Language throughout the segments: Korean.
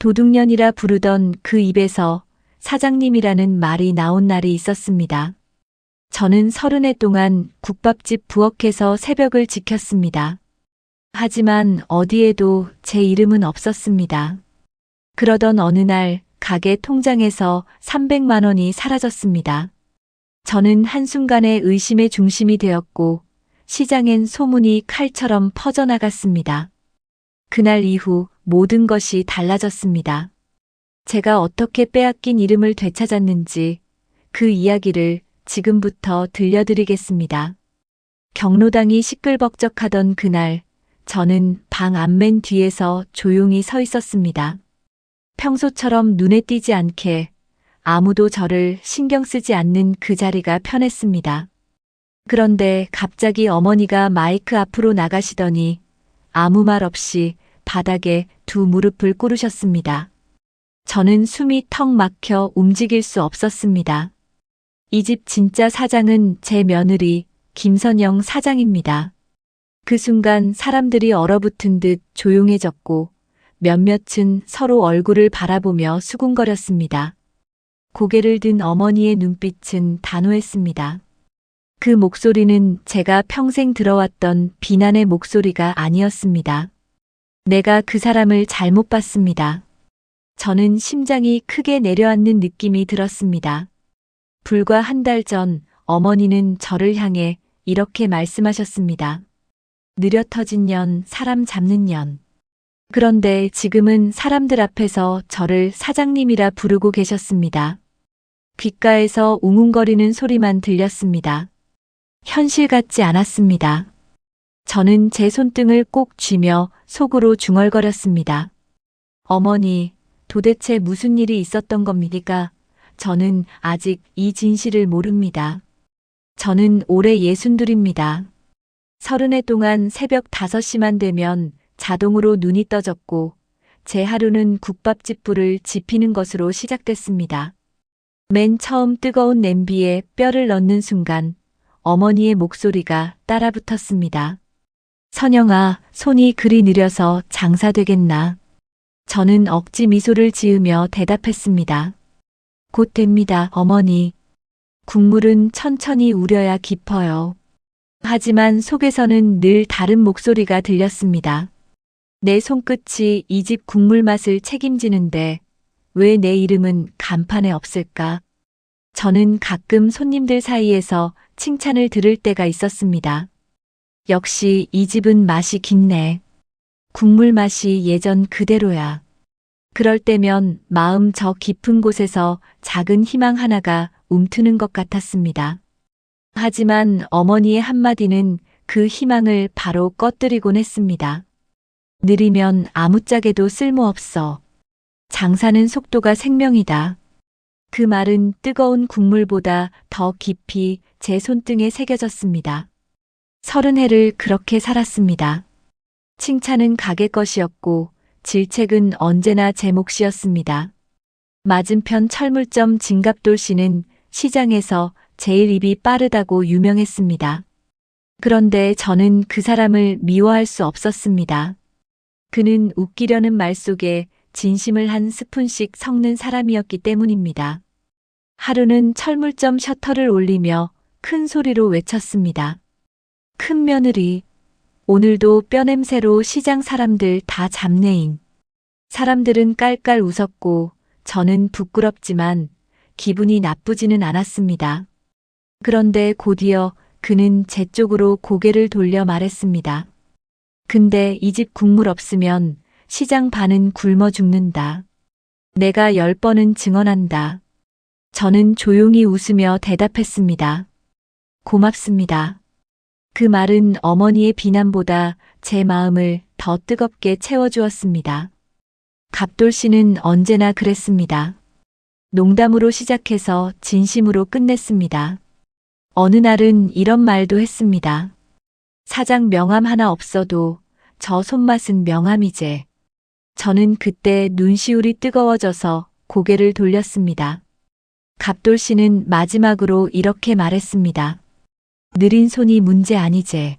도둑년이라 부르던 그 입에서 사장님이라는 말이 나온 날이 있었습니다. 저는 서른 해 동안 국밥집 부엌에서 새벽을 지켰습니다. 하지만 어디에도 제 이름은 없었습니다. 그러던 어느 날 가게 통장에서 300만 원이 사라졌습니다. 저는 한순간에 의심의 중심이 되었고 시장엔 소문이 칼처럼 퍼져나갔습니다. 그날 이후 모든 것이 달라졌습니다. 제가 어떻게 빼앗긴 이름을 되찾았는지 그 이야기를 지금부터 들려드리겠습니다. 경로당이 시끌벅적하던 그날 저는 방 앞맨 뒤에서 조용히 서 있었습니다. 평소처럼 눈에 띄지 않게 아무도 저를 신경 쓰지 않는 그 자리가 편했습니다. 그런데 갑자기 어머니가 마이크 앞으로 나가시더니 아무 말 없이 바닥에 두 무릎을 꿇으셨습니다. 저는 숨이 턱 막혀 움직일 수 없었습니다. 이 집 진짜 사장은 제 며느리 김선영 사장입니다. 그 순간 사람들이 얼어붙은 듯 조용해졌고 몇몇은 서로 얼굴을 바라보며 수군거렸습니다. 고개를 든 어머니의 눈빛은 단호했습니다. 그 목소리는 제가 평생 들어왔던 비난의 목소리가 아니었습니다. 내가 그 사람을 잘못 봤습니다. 저는 심장이 크게 내려앉는 느낌이 들었습니다. 불과 한 달 전 어머니는 저를 향해 이렇게 말씀하셨습니다. 느려 터진 년, 사람 잡는 년. 그런데 지금은 사람들 앞에서 저를 사장님이라 부르고 계셨습니다. 귓가에서 웅웅거리는 소리만 들렸습니다. 현실 같지 않았습니다. 저는 제 손등을 꼭 쥐며 속으로 중얼거렸습니다. 어머니, 도대체 무슨 일이 있었던 겁니까? 저는 아직 이 진실을 모릅니다. 저는 올해 예순둘입니다. 서른 해 동안 새벽 5시만 되면 자동으로 눈이 떠졌고 제 하루는 국밥집 불을 지피는 것으로 시작됐습니다. 맨 처음 뜨거운 냄비에 뼈를 넣는 순간 어머니의 목소리가 따라붙었습니다. 선영아, 손이 그리 느려서 장사되겠나. 저는 억지 미소를 지으며 대답했습니다. 곧 됩니다, 어머니. 국물은 천천히 우려야 깊어요. 하지만 속에서는 늘 다른 목소리가 들렸습니다. 내 손끝이 이 집 국물 맛을 책임지는데 왜 내 이름은 간판에 없을까? 저는 가끔 손님들 사이에서 칭찬을 들을 때가 있었습니다. 역시 이 집은 맛이 깊네. 국물 맛이 예전 그대로야. 그럴 때면 마음 저 깊은 곳에서 작은 희망 하나가 움트는 것 같았습니다. 하지만 어머니의 한마디는 그 희망을 바로 꺼뜨리곤 했습니다. 느리면 아무짝에도 쓸모없어. 장사는 속도가 생명이다. 그 말은 뜨거운 국물보다 더 깊이 제 손등에 새겨졌습니다. 서른 해를 그렇게 살았습니다. 칭찬은 가게 것이었고 질책은 언제나 제 몫이었습니다. 맞은편 철물점 진갑돌 씨는 시장에서 제일 입이 빠르다고 유명했습니다. 그런데 저는 그 사람을 미워할 수 없었습니다. 그는 웃기려는 말 속에 진심을 한 스푼씩 섞는 사람이었기 때문입니다. 하루는 철물점 셔터를 올리며 큰 소리로 외쳤습니다. 큰 며느리, 오늘도 뼈냄새로 시장 사람들 다 잡내인. 사람들은 깔깔 웃었고 저는 부끄럽지만 기분이 나쁘지는 않았습니다. 그런데 곧이어 그는 제 쪽으로 고개를 돌려 말했습니다. 근데 이 집 국물 없으면 시장 반은 굶어 죽는다. 내가 열 번은 증언한다. 저는 조용히 웃으며 대답했습니다. 고맙습니다. 그 말은 어머니의 비난보다 제 마음을 더 뜨겁게 채워주었습니다. 갑돌 씨는 언제나 그랬습니다. 농담으로 시작해서 진심으로 끝냈습니다. 어느 날은 이런 말도 했습니다. 사장 명함 하나 없어도 저 손맛은 명함이제. 저는 그때 눈시울이 뜨거워져서 고개를 돌렸습니다. 갑돌 씨는 마지막으로 이렇게 말했습니다. 느린 손이 문제 아니제.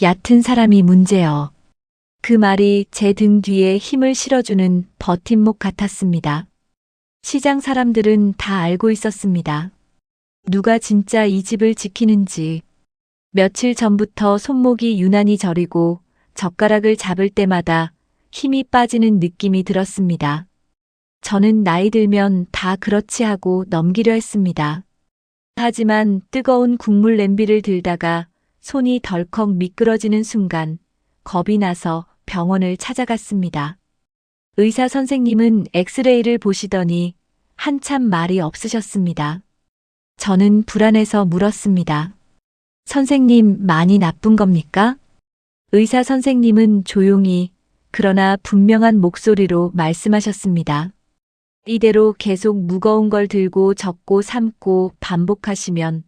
얕은 사람이 문제여. 그 말이 제 등 뒤에 힘을 실어주는 버팀목 같았습니다. 시장 사람들은 다 알고 있었습니다. 누가 진짜 이 집을 지키는지. 며칠 전부터 손목이 유난히 저리고 젓가락을 잡을 때마다 힘이 빠지는 느낌이 들었습니다. 저는 나이 들면 다 그렇지 하고 넘기려 했습니다. 하지만 뜨거운 국물 냄비를 들다가 손이 덜컥 미끄러지는 순간 겁이 나서 병원을 찾아갔습니다. 의사 선생님은 엑스레이를 보시더니 한참 말이 없으셨습니다. 저는 불안해서 물었습니다. 선생님 많이 나쁜 겁니까? 의사 선생님은 조용히 그러나 분명한 목소리로 말씀하셨습니다. 이대로 계속 무거운 걸 들고 적고 삼고 반복하시면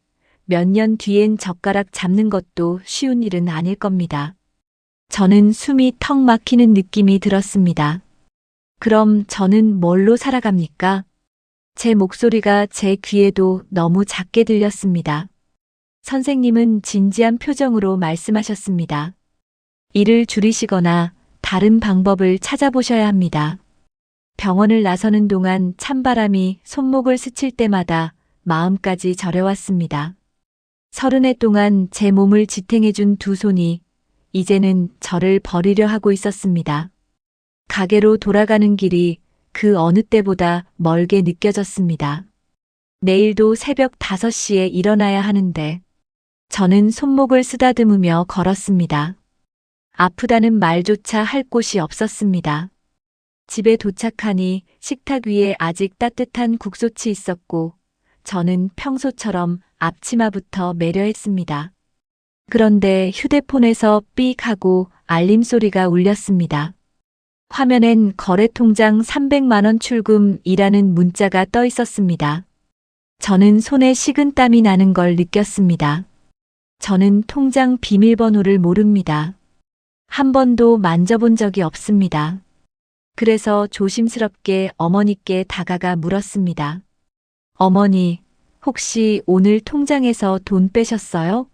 몇 년 뒤엔 젓가락 잡는 것도 쉬운 일은 아닐 겁니다. 저는 숨이 턱 막히는 느낌이 들었습니다. 그럼 저는 뭘로 살아갑니까? 제 목소리가 제 귀에도 너무 작게 들렸습니다. 선생님은 진지한 표정으로 말씀하셨습니다. 일을 줄이시거나 다른 방법을 찾아보셔야 합니다. 병원을 나서는 동안 찬바람이 손목을 스칠 때마다 마음까지 저려왔습니다. 서른 해 동안 제 몸을 지탱해준 두 손이 이제는 저를 버리려 하고 있었습니다. 가게로 돌아가는 길이 그 어느 때보다 멀게 느껴졌습니다. 내일도 새벽 5시에 일어나야 하는데 저는 손목을 쓰다듬으며 걸었습니다. 아프다는 말조차 할 곳이 없었습니다. 집에 도착하니 식탁 위에 아직 따뜻한 국소치 있었고 저는 평소처럼 앞치마부터 매려 했습니다. 그런데 휴대폰에서 삑 하고 알림 소리가 울렸습니다. 화면엔 거래통장 300만원 출금이라는 문자가 떠 있었습니다. 저는 손에 식은땀이 나는 걸 느꼈습니다. 저는 통장 비밀번호를 모릅니다. 한 번도 만져본 적이 없습니다. 그래서 조심스럽게 어머니께 다가가 물었습니다. 어머니, 혹시 오늘 통장에서 돈 빼셨어요?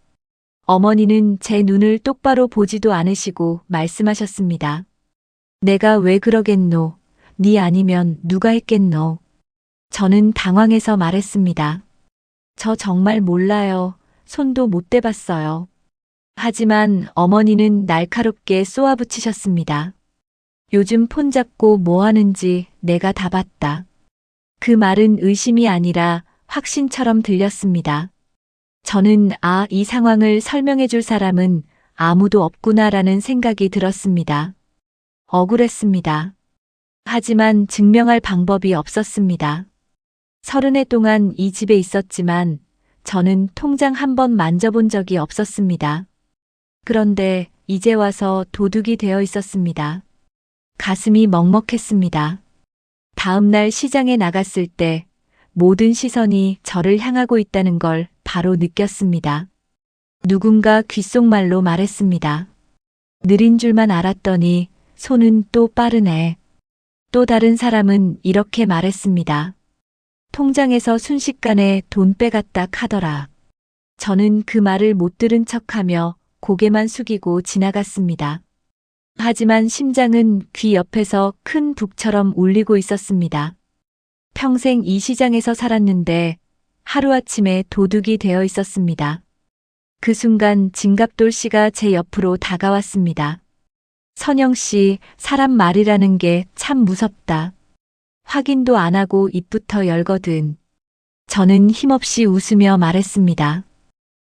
어머니는 제 눈을 똑바로 보지도 않으시고 말씀하셨습니다. 내가 왜 그러겠노? 네 아니면 누가 했겠노? 저는 당황해서 말했습니다. 저 정말 몰라요. 손도 못 대봤어요. 하지만 어머니는 날카롭게 쏘아붙이셨습니다. 요즘 폰 잡고 뭐 하는지 내가 다 봤다. 그 말은 의심이 아니라 확신처럼 들렸습니다. 저는 아, 이 상황을 설명해 줄 사람은 아무도 없구나라는 생각이 들었습니다. 억울했습니다. 하지만 증명할 방법이 없었습니다. 서른 해 동안 이 집에 있었지만 저는 통장 한 번 만져본 적이 없었습니다. 그런데 이제 와서 도둑이 되어 있었습니다. 가슴이 먹먹했습니다. 다음 날 시장에 나갔을 때 모든 시선이 저를 향하고 있다는 걸 바로 느꼈습니다. 누군가 귓속말로 말했습니다. 느린 줄만 알았더니 손은 또 빠르네. 또 다른 사람은 이렇게 말했습니다. 통장에서 순식간에 돈 빼갔다 하더라. 저는 그 말을 못 들은 척하며 고개만 숙이고 지나갔습니다. 하지만 심장은 귀 옆에서 큰 북처럼 울리고 있었습니다. 평생 이 시장에서 살았는데 하루아침에 도둑이 되어 있었습니다. 그 순간 진갑돌 씨가 제 옆으로 다가왔습니다. 선영 씨, 사람 말이라는 게 참 무섭다. 확인도 안 하고 입부터 열거든. 저는 힘없이 웃으며 말했습니다.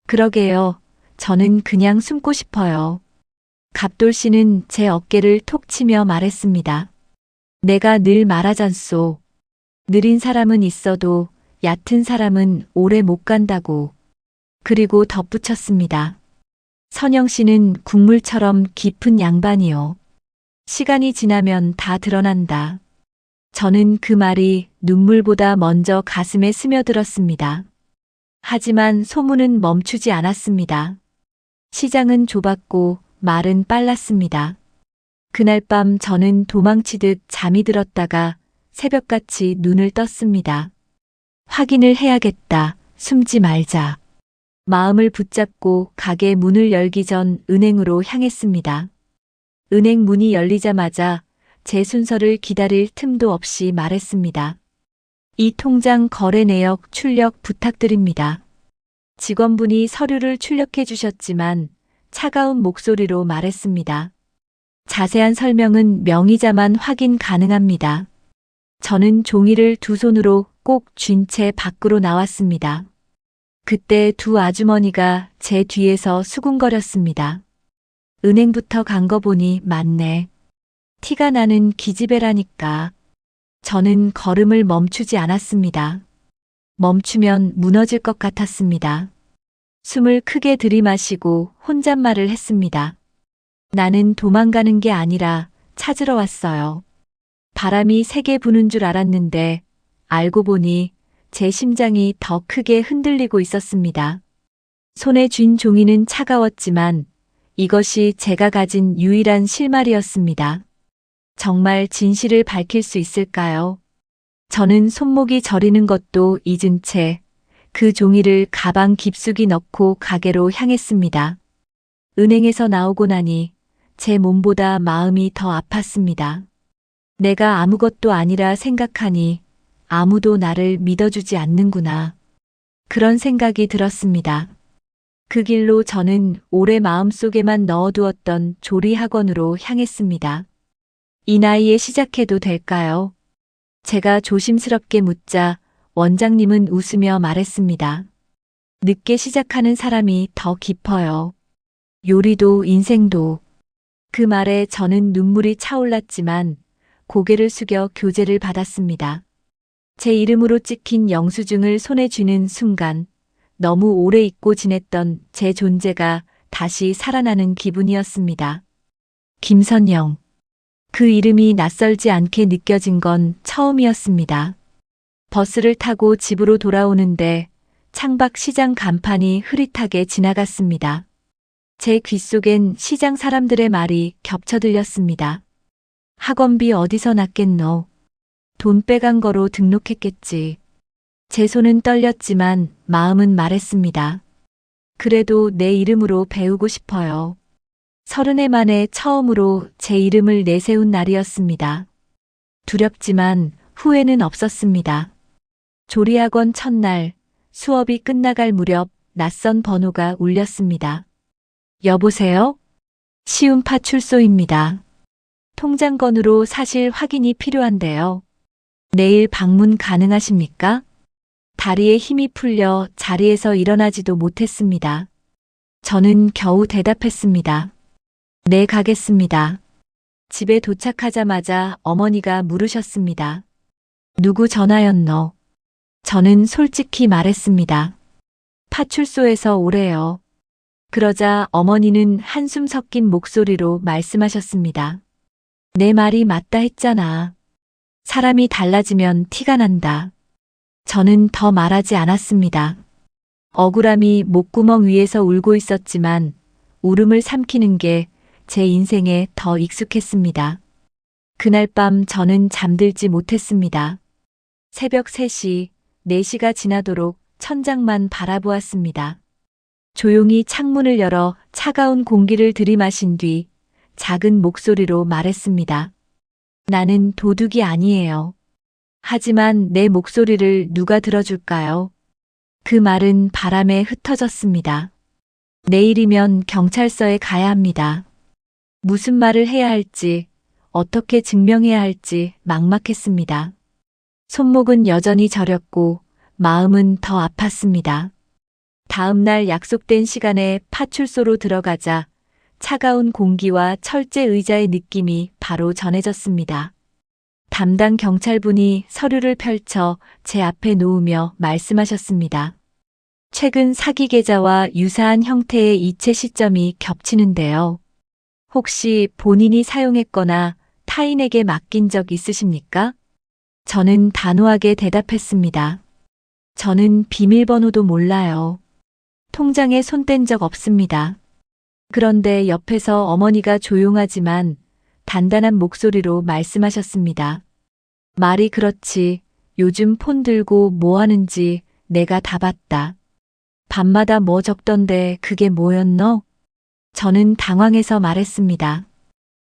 그러게요. 저는 그냥 숨고 싶어요. 갑돌 씨는 제 어깨를 톡 치며 말했습니다. 내가 늘 말하잖소. 느린 사람은 있어도 얕은 사람은 오래 못 간다고. 그리고 덧붙였습니다. 선영 씨는 국물처럼 깊은 양반이요. 시간이 지나면 다 드러난다. 저는 그 말이 눈물보다 먼저 가슴에 스며들었습니다. 하지만 소문은 멈추지 않았습니다. 시장은 좁았고 말은 빨랐습니다. 그날 밤 저는 도망치듯 잠이 들었다가 새벽같이 눈을 떴습니다. 확인을 해야겠다. 숨지 말자. 마음을 붙잡고 가게 문을 열기 전 은행으로 향했습니다. 은행 문이 열리자마자 제 순서를 기다릴 틈도 없이 말했습니다. 이 통장 거래 내역 출력 부탁드립니다. 직원분이 서류를 출력해 주셨지만 차가운 목소리로 말했습니다. 자세한 설명은 명의자만 확인 가능합니다. 저는 종이를 두 손으로 꼭 쥔 채 밖으로 나왔습니다. 그때 두 아주머니가 제 뒤에서 수군거렸습니다. 은행부터 간 거 보니 맞네. 티가 나는 기집애라니까. 저는 걸음을 멈추지 않았습니다. 멈추면 무너질 것 같았습니다. 숨을 크게 들이마시고 혼잣말을 했습니다. 나는 도망가는 게 아니라 찾으러 왔어요. 바람이 세게 부는 줄 알았는데 알고 보니 제 심장이 더 크게 흔들리고 있었습니다. 손에 쥔 종이는 차가웠지만 이것이 제가 가진 유일한 실마리였습니다. 정말 진실을 밝힐 수 있을까요? 저는 손목이 저리는 것도 잊은 채 그 종이를 가방 깊숙이 넣고 가게로 향했습니다. 은행에서 나오고 나니 제 몸보다 마음이 더 아팠습니다. 내가 아무것도 아니라 생각하니 아무도 나를 믿어주지 않는구나. 그런 생각이 들었습니다. 그 길로 저는 오래 마음속에만 넣어두었던 조리학원으로 향했습니다. 이 나이에 시작해도 될까요? 제가 조심스럽게 묻자 원장님은 웃으며 말했습니다. 늦게 시작하는 사람이 더 깊어요. 요리도 인생도. 그 말에 저는 눈물이 차올랐지만 고개를 숙여 교제를 받았습니다. 제 이름으로 찍힌 영수증을 손에 쥐는 순간 너무 오래 잊고 지냈던 제 존재가 다시 살아나는 기분이었습니다. 김선영. 그 이름이 낯설지 않게 느껴진 건 처음이었습니다. 버스를 타고 집으로 돌아오는데 창밖 시장 간판이 흐릿하게 지나갔습니다. 제 귓속엔 시장 사람들의 말이 겹쳐 들렸습니다. 학원비 어디서 났겠노? 돈 빼간 거로 등록했겠지. 제 손은 떨렸지만 마음은 말했습니다. 그래도 내 이름으로 배우고 싶어요. 서른해 만에 처음으로 제 이름을 내세운 날이었습니다. 두렵지만 후회는 없었습니다. 조리학원 첫날 수업이 끝나갈 무렵 낯선 번호가 울렸습니다. 여보세요? 시움 파출소입니다. 통장건으로 사실 확인이 필요한데요. 내일 방문 가능하십니까? 다리에 힘이 풀려 자리에서 일어나지도 못했습니다. 저는 겨우 대답했습니다. 네, 가겠습니다. 집에 도착하자마자 어머니가 물으셨습니다. 누구 전화였노? 저는 솔직히 말했습니다. 파출소에서 오래요. 그러자 어머니는 한숨 섞인 목소리로 말씀하셨습니다. 내 말이 맞다 했잖아. 사람이 달라지면 티가 난다. 저는 더 말하지 않았습니다. 억울함이 목구멍 위에서 울고 있었지만 울음을 삼키는 게 제 인생에 더 익숙했습니다. 그날 밤 저는 잠들지 못했습니다. 새벽 3시, 4시가 지나도록 천장만 바라보았습니다. 조용히 창문을 열어 차가운 공기를 들이마신 뒤 작은 목소리로 말했습니다. 나는 도둑이 아니에요. 하지만 내 목소리를 누가 들어줄까요? 그 말은 바람에 흩어졌습니다. 내일이면 경찰서에 가야 합니다. 무슨 말을 해야 할지, 어떻게 증명해야 할지 막막했습니다. 손목은 여전히 저렸고 마음은 더 아팠습니다. 다음 날 약속된 시간에 파출소로 들어가자 차가운 공기와 철제 의자의 느낌이 바로 전해졌습니다. 담당 경찰분이 서류를 펼쳐 제 앞에 놓으며 말씀하셨습니다. 최근 사기 계좌와 유사한 형태의 이체 시점이 겹치는데요. 혹시 본인이 사용했거나 타인에게 맡긴 적 있으십니까? 저는 단호하게 대답했습니다. 저는 비밀번호도 몰라요. 통장에 손 뗀 적 없습니다. 그런데 옆에서 어머니가 조용하지만 단단한 목소리로 말씀하셨습니다. 말이 그렇지. 요즘 폰 들고 뭐 하는지 내가 다 봤다. 밤마다 뭐 적던데 그게 뭐였노? 저는 당황해서 말했습니다.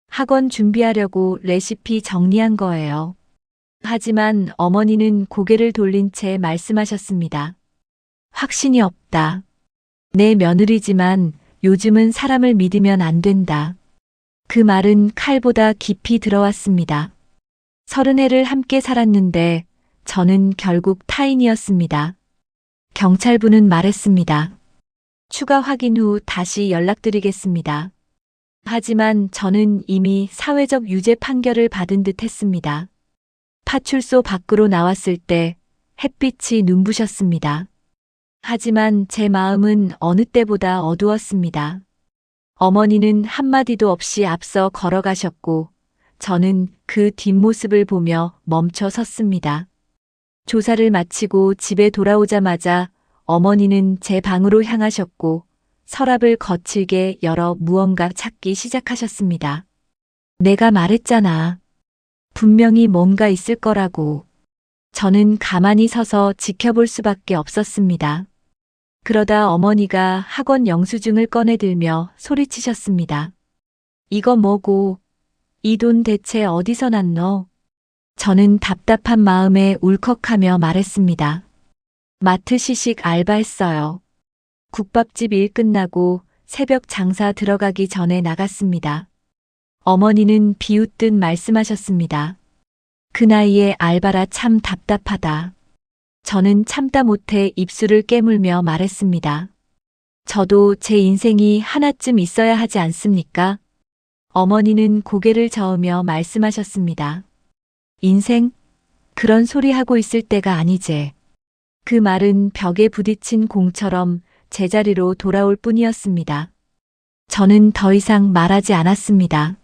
학원 준비하려고 레시피 정리한 거예요. 하지만 어머니는 고개를 돌린 채 말씀하셨습니다. 확신이 없다. 내 며느리지만 요즘은 사람을 믿으면 안 된다. 그 말은 칼보다 깊이 들어왔습니다. 서른 해를 함께 살았는데 저는 결국 타인이었습니다. 경찰분은 말했습니다. 추가 확인 후 다시 연락드리겠습니다. 하지만 저는 이미 사회적 유죄 판결을 받은 듯 했습니다. 파출소 밖으로 나왔을 때 햇빛이 눈부셨습니다. 하지만 제 마음은 어느 때보다 어두웠습니다. 어머니는 한마디도 없이 앞서 걸어가셨고 저는 그 뒷모습을 보며 멈춰 섰습니다. 조사를 마치고 집에 돌아오자마자 어머니는 제 방으로 향하셨고 서랍을 거칠게 열어 무언가 찾기 시작하셨습니다. 내가 말했잖아. 분명히 뭔가 있을 거라고. 저는 가만히 서서 지켜볼 수밖에 없었습니다. 그러다 어머니가 학원 영수증을 꺼내들며 소리치셨습니다. 이거 뭐고? 이 돈 대체 어디서 났노? 저는 답답한 마음에 울컥하며 말했습니다. 마트 시식 알바했어요. 국밥집 일 끝나고 새벽 장사 들어가기 전에 나갔습니다. 어머니는 비웃듯 말씀하셨습니다. 그 나이에 알바라 참 답답하다. 저는 참다 못해 입술을 깨물며 말했습니다. 저도 제 인생이 하나쯤 있어야 하지 않습니까? 어머니는 고개를 저으며 말씀하셨습니다. 인생? 그런 소리 하고 있을 때가 아니제. 그 말은 벽에 부딪힌 공처럼 제자리로 돌아올 뿐이었습니다. 저는 더 이상 말하지 않았습니다.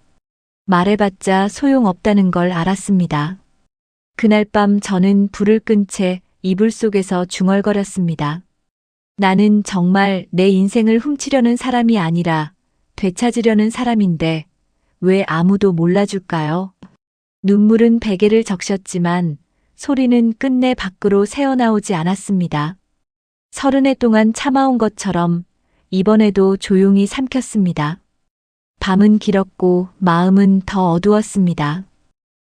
말해봤자 소용없다는 걸 알았습니다. 그날 밤 저는 불을 끈 채 이불 속에서 중얼거렸습니다. 나는 정말 내 인생을 훔치려는 사람이 아니라 되찾으려는 사람인데 왜 아무도 몰라줄까요? 눈물은 베개를 적셨지만 소리는 끝내 밖으로 새어나오지 않았습니다. 서른 해 동안 참아온 것처럼 이번에도 조용히 삼켰습니다. 밤은 길었고 마음은 더 어두웠습니다.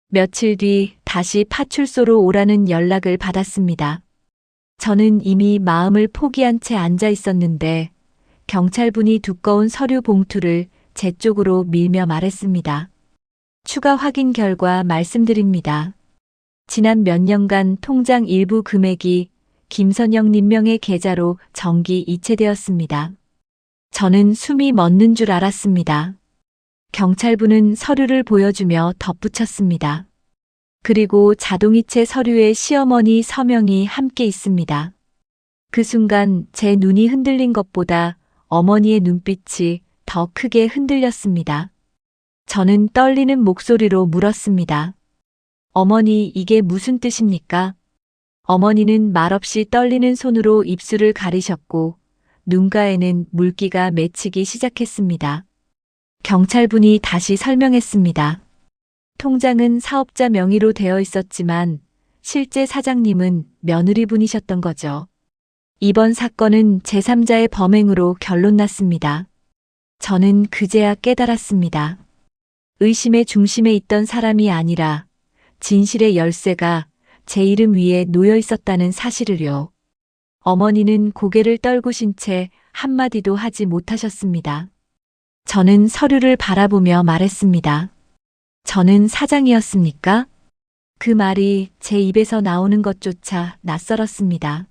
며칠 뒤 다시 파출소로 오라는 연락을 받았습니다. 저는 이미 마음을 포기한 채 앉아 있었는데 경찰분이 두꺼운 서류 봉투를 제 쪽으로 밀며 말했습니다. 추가 확인 결과 말씀드립니다. 지난 몇 년간 통장 일부 금액이 김선영 님명의 계좌로 정기 이체되었습니다. 저는 숨이 멎는 줄 알았습니다. 경찰분은 서류를 보여주며 덧붙였습니다. 그리고 자동이체 서류에 시어머니 서명이 함께 있습니다. 그 순간 제 눈이 흔들린 것보다 어머니의 눈빛이 더 크게 흔들렸습니다. 저는 떨리는 목소리로 물었습니다. 어머니, 이게 무슨 뜻입니까? 어머니는 말없이 떨리는 손으로 입술을 가리셨고 눈가에는 물기가 맺히기 시작했습니다. 경찰분이 다시 설명했습니다. 통장은 사업자 명의로 되어 있었지만 실제 사장님은 며느리분이셨던 거죠. 이번 사건은 제3자의 범행으로 결론 났습니다. 저는 그제야 깨달았습니다. 의심의 중심에 있던 사람이 아니라 진실의 열쇠가 제 이름 위에 놓여 있었다는 사실을요. 어머니는 고개를 떨구신 채 한마디도 하지 못하셨습니다. 저는 서류를 바라보며 말했습니다. 저는 사장이었습니까? 그 말이 제 입에서 나오는 것조차 낯설었습니다.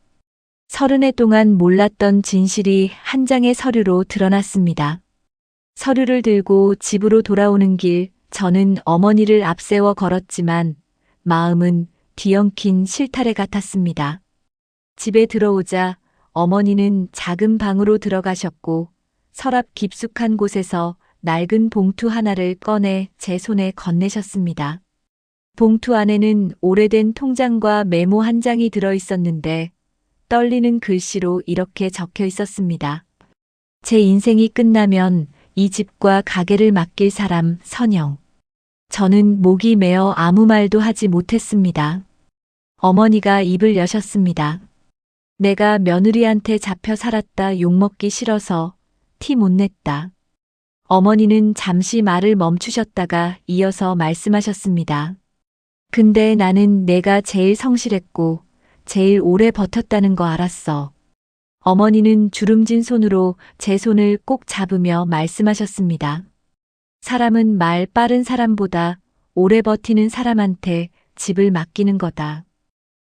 서른 해 동안 몰랐던 진실이 한 장의 서류로 드러났습니다. 서류를 들고 집으로 돌아오는 길, 저는 어머니를 앞세워 걸었지만 마음은 뒤엉킨 실타래 같았습니다. 집에 들어오자 어머니는 작은 방으로 들어가셨고 서랍 깊숙한 곳에서 낡은 봉투 하나를 꺼내 제 손에 건네셨습니다. 봉투 안에는 오래된 통장과 메모 한 장이 들어 있었는데 떨리는 글씨로 이렇게 적혀 있었습니다. 제 인생이 끝나면 이 집과 가게를 맡길 사람 선영. 저는 목이 메어 아무 말도 하지 못했습니다. 어머니가 입을 여셨습니다. 내가 며느리한테 잡혀 살았다 욕먹기 싫어서 티 못 냈다. 어머니는 잠시 말을 멈추셨다가 이어서 말씀하셨습니다. 근데 나는 내가 제일 성실했고, 제일 오래 버텼다는 거 알았어. 어머니는 주름진 손으로 제 손을 꼭 잡으며 말씀하셨습니다. 사람은 말 빠른 사람보다 오래 버티는 사람한테 집을 맡기는 거다.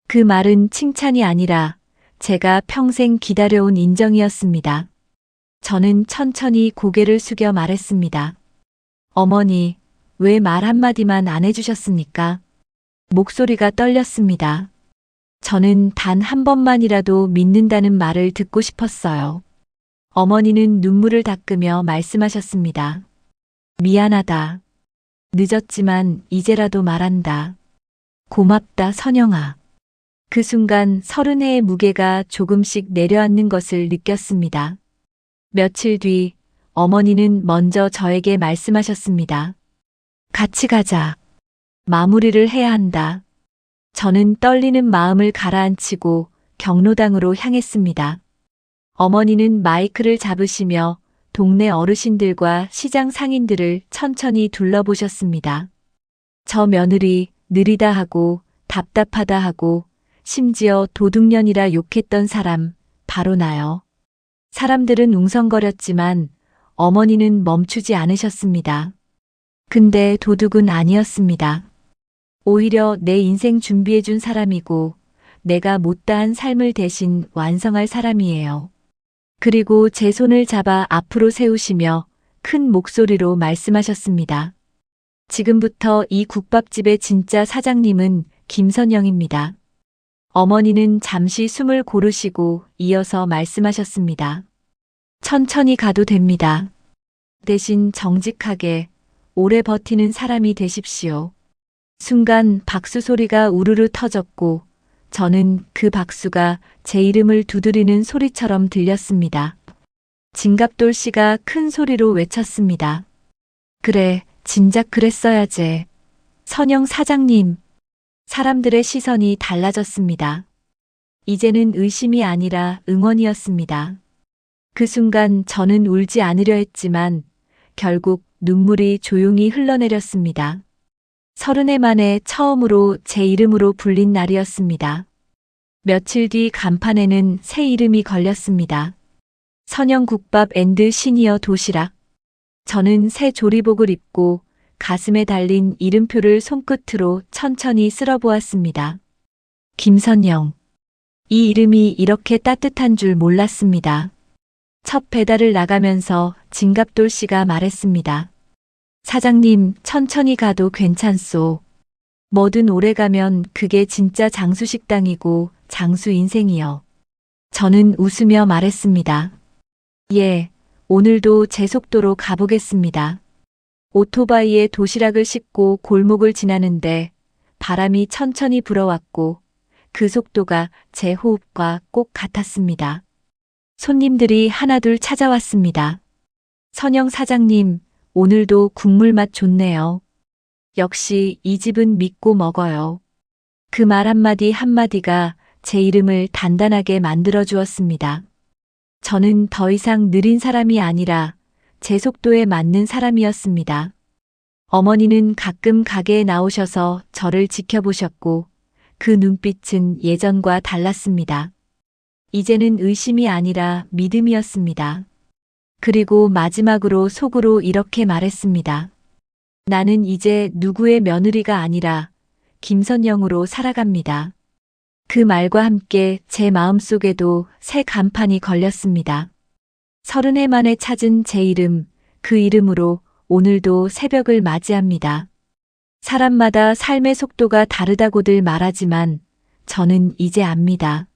그 말은 칭찬이 아니라 제가 평생 기다려온 인정이었습니다. 저는 천천히 고개를 숙여 말했습니다. 어머니, 왜 말 한마디만 안 해주셨습니까? 목소리가 떨렸습니다. 저는 단 한 번만이라도 믿는다는 말을 듣고 싶었어요. 어머니는 눈물을 닦으며 말씀하셨습니다. 미안하다. 늦었지만 이제라도 말한다. 고맙다, 선영아. 그 순간 서른 해의 무게가 조금씩 내려앉는 것을 느꼈습니다. 며칠 뒤 어머니는 먼저 저에게 말씀하셨습니다. 같이 가자. 마무리를 해야 한다. 저는 떨리는 마음을 가라앉히고 경로당으로 향했습니다. 어머니는 마이크를 잡으시며 동네 어르신들과 시장 상인들을 천천히 둘러보셨습니다. 저 며느리 느리다 하고 답답하다 하고 심지어 도둑년이라 욕했던 사람 바로 나요. 사람들은 웅성거렸지만 어머니는 멈추지 않으셨습니다. 근데 도둑은 아니었습니다. 오히려 내 인생 준비해준 사람이고 내가 못다한 삶을 대신 완성할 사람이에요. 그리고 제 손을 잡아 앞으로 세우시며 큰 목소리로 말씀하셨습니다. 지금부터 이 국밥집의 진짜 사장님은 김선영입니다. 어머니는 잠시 숨을 고르시고 이어서 말씀하셨습니다. 천천히 가도 됩니다. 대신 정직하게 오래 버티는 사람이 되십시오. 순간 박수 소리가 우르르 터졌고 저는 그 박수가 제 이름을 두드리는 소리처럼 들렸습니다. 진갑돌 씨가 큰 소리로 외쳤습니다. 그래, 진작 그랬어야지. 선영 사장님. 사람들의 시선이 달라졌습니다. 이제는 의심이 아니라 응원이었습니다. 그 순간 저는 울지 않으려 했지만 결국 눈물이 조용히 흘러내렸습니다. 서른 해 만에 처음으로 제 이름으로 불린 날이었습니다. 며칠 뒤 간판에는 새 이름이 걸렸습니다. 선영국밥 앤드 시니어 도시락. 저는 새 조리복을 입고 가슴에 달린 이름표를 손끝으로 천천히 쓸어보았습니다. 김선영. 이 이름이 이렇게 따뜻한 줄 몰랐습니다. 첫 배달을 나가면서 진갑돌 씨가 말했습니다. 사장님, 천천히 가도 괜찮소. 뭐든 오래 가면 그게 진짜 장수 식당이고 장수 인생이요. 저는 웃으며 말했습니다. 예, 오늘도 제 속도로 가보겠습니다. 오토바이에 도시락을 싣고 골목을 지나는데 바람이 천천히 불어왔고 그 속도가 제 호흡과 꼭 같았습니다. 손님들이 하나둘 찾아왔습니다. 선영 사장님, 오늘도 국물 맛 좋네요. 역시 이 집은 믿고 먹어요. 그 말 한마디 한마디가 제 이름을 단단하게 만들어 주었습니다. 저는 더 이상 느린 사람이 아니라 제 속도에 맞는 사람이었습니다. 어머니는 가끔 가게에 나오셔서 저를 지켜보셨고 그 눈빛은 예전과 달랐습니다. 이제는 의심이 아니라 믿음이었습니다. 그리고 마지막으로 속으로 이렇게 말했습니다. 나는 이제 누구의 며느리가 아니라 김선영으로 살아갑니다. 그 말과 함께 제 마음속에도 새 간판이 걸렸습니다. 서른 해 만에 찾은 제 이름, 그 이름으로 오늘도 새벽을 맞이합니다. 사람마다 삶의 속도가 다르다고들 말하지만 저는 이제 압니다.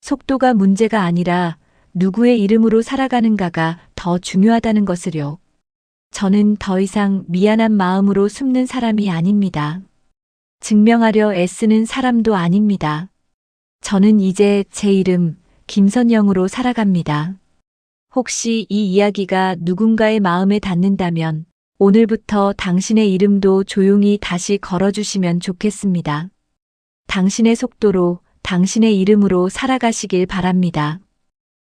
속도가 문제가 아니라 누구의 이름으로 살아가는가가 더 중요하다는 것을요. 저는 더 이상 미안한 마음으로 숨는 사람이 아닙니다. 증명하려 애쓰는 사람도 아닙니다. 저는 이제 제 이름 김선영으로 살아갑니다. 혹시 이 이야기가 누군가의 마음에 닿는다면 오늘부터 당신의 이름도 조용히 다시 걸어주시면 좋겠습니다. 당신의 속도로 당신의 이름으로 살아가시길 바랍니다.